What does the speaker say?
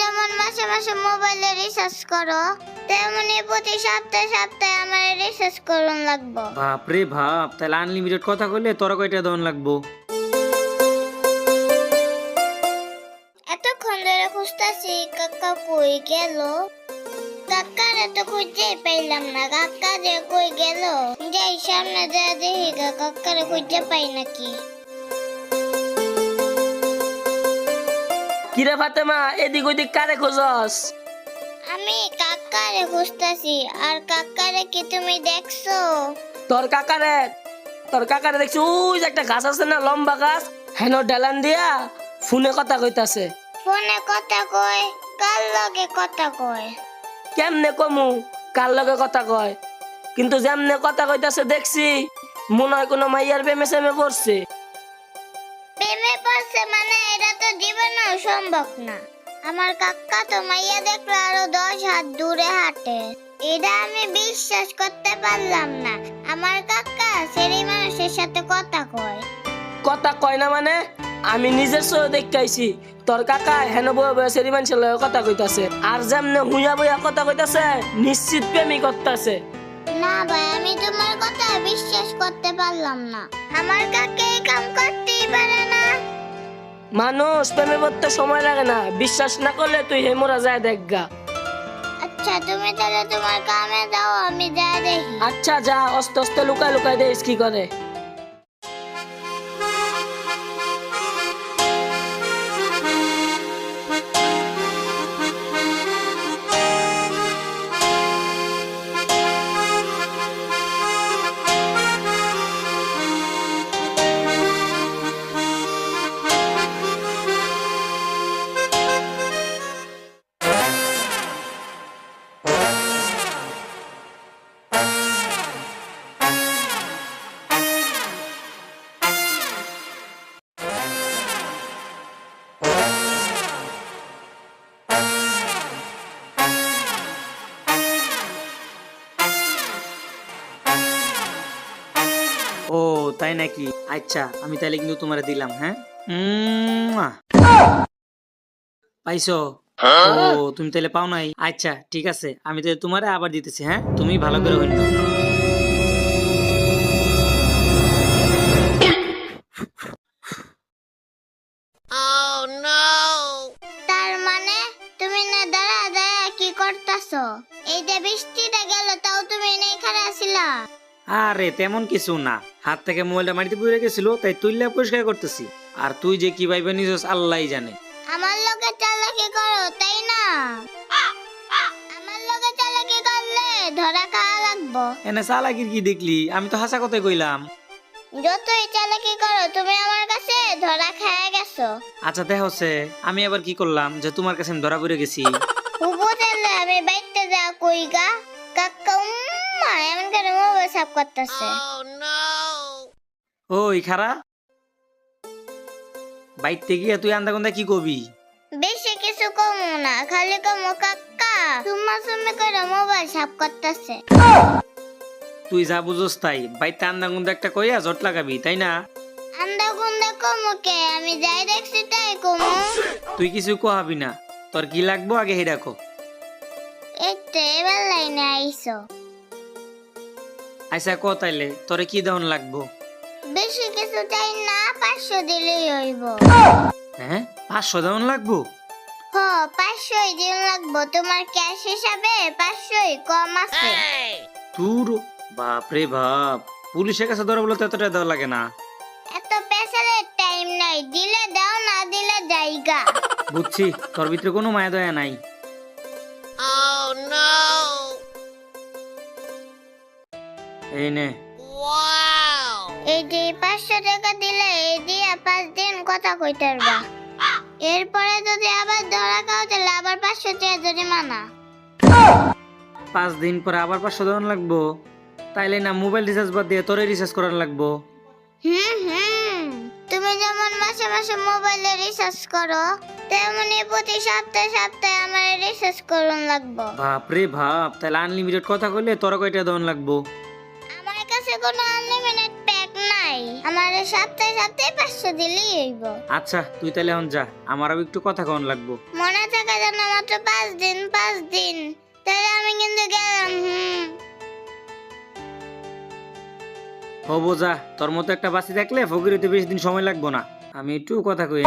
যেমন মাসে মাসে মোবাইলে রিচার্জ করো তেমনি প্রতি সপ্তাহে সপ্তাহে আমার রিচার্জ করুন লাগবো। বাপ রে বাপ তাহলে আনলিমিটেড কথা কইলে তোরা কয়টা দন লাগবো? এতক্ষণ ধরে খুঁজতেছি কাকা কই গেল? কাকারে তো খুঁজেই পাইলাম না কাকা যে কই গেল? যাই সামনে যা দেখি কাকারে খুঁজে পাই নাকি? কিরে ফাতেমা এদিক ওদিক কারে খোঁজস? আমি কাকারে খুঁজতেছি আর কাকারে কি তুমি দেখছ? তোর কাকারে তোর কাকারে দেখছি ওই যে একটা গাছ আছে না লম্বা গাছ হেন ডেলান দিয়া ফোনে কথা কইতাছে। ফোনে কথা কয় কার লগে কথা কয়? কেমনে কমু কার লগে কথা কয়? কিন্তু যেমনে কথা কইতাছে দেখছি মনে হয় কোনো মাইয়ার প্রেমে সেমে পড়ছে। প্রেমে পড়ছে মানে এটা তো জীবনেও সম্ভব না। আমার কাকা তো মাইয়া দেখল আরও দশ হাত দূরে হাঁটে। এটা আমি বিশ্বাস করতে পারলাম না। আমার কাকা সেই মানুষের সাথে কথা কয়। কথা কয় না মানে? আমি নিজের চোখে দেখাইছি তোর কাকা হেন বয়ে বয়ে সেরি মানুষের লগে কথা কইতাছে। আর যেমনে হুইয়া বইয়া কথা কইতাছে নিশ্চিত প্রেমই করতাছে। না ভাই আমি তোমার কথা বিশ্বাস করতে পারলাম না। আমার কাকে কাম করতেই পারে না। মানুষ প্রেমে পড়তে সময় লাগে না। বিশ্বাস না করলে তুই হেমরা যায় দেখগা আচ্ছা তুমি তাহলে তোমার কামে যাও আমি যা দেখি। আচ্ছা যা অস্তে অস্তে লুকায় লুকায় দেখিস কি করে। তাই নাকি? আচ্ছা আমি তাইলে কিন্তু তোমারে দিলাম হ্যাঁ? পাইছো? ও তুমি তাহলে পাও নাই? আচ্ছা ঠিক আছে আমি তাহলে তোমারে আবার দিতেছি হ্যাঁ? তুমি ভালো করে হইল তার মানে তুমি না দাঁড়া দাঁড়া কি করতাছো? এই যে বৃষ্টিটা গেল তাও তুমি নেই খারাপ আসিলা আরে তেমন কিছু না। হাত থেকে মোবাইলটা মাটিতে পড়ে গেছিল তাই তুইলা পরিষ্কার করতেছি। আর তুই যে কি ভাইবে নিজস আল্লাহই জানে। আমার লগে চালাকি করো তাই না? আমার লগে চালাকি করলে ধরা খাওয়া লাগবো। এনে চালাকির কি দেখলি? আমি তো হাসা কথাই কইলাম। যতই চালাকি করো তুমি আমার কাছে ধরা খেয়ে গেছো। আচ্ছা দেখ হচ্ছে আমি আবার কি করলাম যে তোমার কাছে আমি ধরা পড়ে গেছি? তাহলে আমি বাইতে যা কই গা। কাকা উম্মা এমন করে মোবাইল সাফ করতেছে। ওই খারা বাইতে গিয়া তুই আন্দা গন্দা কি কবি বেশি কিছু কমু না খালি কমু কাকা সুম্মা সুম্মি করে মোবাইল সাফ করতেছে। তুই যা বুঝোস তাই বাইতে আন্দা গন্দা একটা কইয়া জট লাগাবি তাই না? আন্দা গুন্দা কমু কে? আমি যাই দেখছি তাই কমু। তুই কিছু কোহাবি না তোর কি লাগবো আগে হে রাখো এই তো এবার লাইনে আইসো। আচ্ছা ক তাইলে তোরে কি দেহন লাগবো? বেশি কিছু চাই না পাঁচশো দিলেই হইব। হ্যাঁ? পাঁচশো দেহন লাগবো? হ পাঁচশোই দিন লাগবো। তোমার ক্যাশ হিসাবে পাঁচশোই কম আছে। তোর বাপ রে বাপ পুলিশের কাছে ধরা বলে তো এতটা দেওয়া লাগে না। এত পেশালের টাইম নাই। দিলে দাও না দিলে জায়গা। বুঝছি তোর ভিতরে কোনো মায়া দয়া নাই। এই নে। এই যে পাঁচশো টাকা দিলে এই দিয়ে পাঁচ দিন কথা কইতে পারবা। এরপরে যদি আবার ধরা খাও তাহলে আবার পাঁচশো টাকা জরিমানা। পাঁচ দিন পরে আবার পাঁচশো দেওয়ান লাগবো? তাইলে না মোবাইল রিচার্জ বাদ দিয়ে তোরে রিচার্জ করার লাগবো? হুম হুম। তুমি যেমন মাসে মাসে মোবাইলে রিচার্জ করো তেমনি প্রতি সপ্তাহে সপ্তাহে আমার রিচার্জ করুন লাগবো। বাপ রে বাপ তাহলে আনলিমিটেড কথা কইলে তোরা কয়টা দেওয়ান লাগবো? কাছে কোনো আনলিমিটেড প্যাক নাই। আমার সপ্তাহে সপ্তাহে পাঁচশো দিলেই হইব। আচ্ছা তুই তাহলে এখন যা। আমারও একটু কথা কন লাগবো। মনে থাকে যেন মাত্র পাঁচ দিন পাঁচ দিন। তাহলে আমি কিন্তু গেলাম হুম। হব যা তোর মতো একটা বাসি থাকলে ফকির হইতে বেশি দিন সময় লাগবো না। আমি একটু কথা কই।